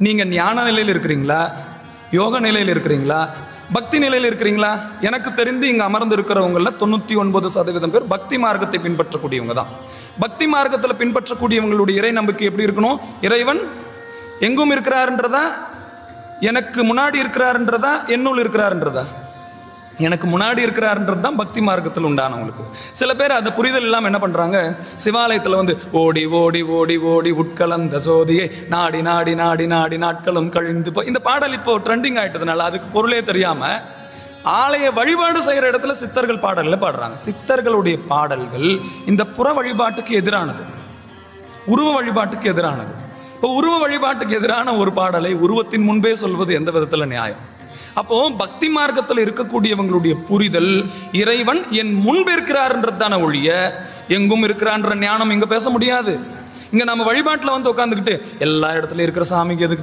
நீங்கள் ஞான நிலையில் இருக்கிறீங்களா? யோக நிலையில் இருக்கிறீங்களா? பக்தி நிலையில் இருக்கிறீங்களா? எனக்கு தெரிந்து இங்கே அமர்ந்து இருக்கிறவங்களில் தொண்ணூற்றி ஒன்பது சதவீதம் பேர் பக்தி மார்க்கத்தை பின்பற்றக்கூடியவங்க தான். பக்தி மார்க்கத்தில் பின்பற்றக்கூடியவங்களுடைய இறை நம்பிக்கை எப்படி இருக்கணும்? இறைவன் எங்கும் இருக்கிறாருன்றதா? எனக்கு முன்னாடி இருக்கிறாருன்றதா? என்னுள் இருக்கிறாருன்றதா? எனக்கு முன்னாடி இருக்கிறாருன்றது தான் பக்தி மார்க்கத்தில் உண்டானவங்களுக்கு. சில பேர் அந்த புரிதல் இல்லாமல் என்ன பண்ணுறாங்க சிவாலயத்தில் வந்து ஓடி ஓடி ஓடி ஓடி உட்கலந்த சோதியை நாடி நாடி நாடி நாடி நாட்களும் கழிந்து போ இந்த பாடல் இப்போ ட்ரெண்டிங் ஆயிட்டதுனால அதுக்கு பொருளே தெரியாமல் ஆலய வழிபாடு செய்கிற இடத்துல சித்தர்கள் பாடல்ல பாடுறாங்க. சித்தர்களுடைய பாடல்கள் இந்த புற வழிபாட்டுக்கு எதிரானது. உருவ வழிபாட்டுக்கு எதிரானது. இப்போ உருவ வழிபாட்டுக்கு எதிரான ஒரு பாடலை உருவத்தின் முன்பே சொல்வது எந்த விதத்தில் நியாயம்? அப்போ பக்தி மார்க்கத்தில் இருக்கக்கூடியவங்களுடைய புரிதல் இறைவன் என் முன்பு இருக்கிறார்ன்றது தானே ஒழிய எங்கும் இருக்கிறான்ற ஞானம் இங்க பேச முடியாது. இங்க நம்ம வழிபாட்டில் வந்து உட்காந்துக்கிட்டு எல்லா இடத்துலயும் இருக்கிற சாமிக்கு எதுக்கு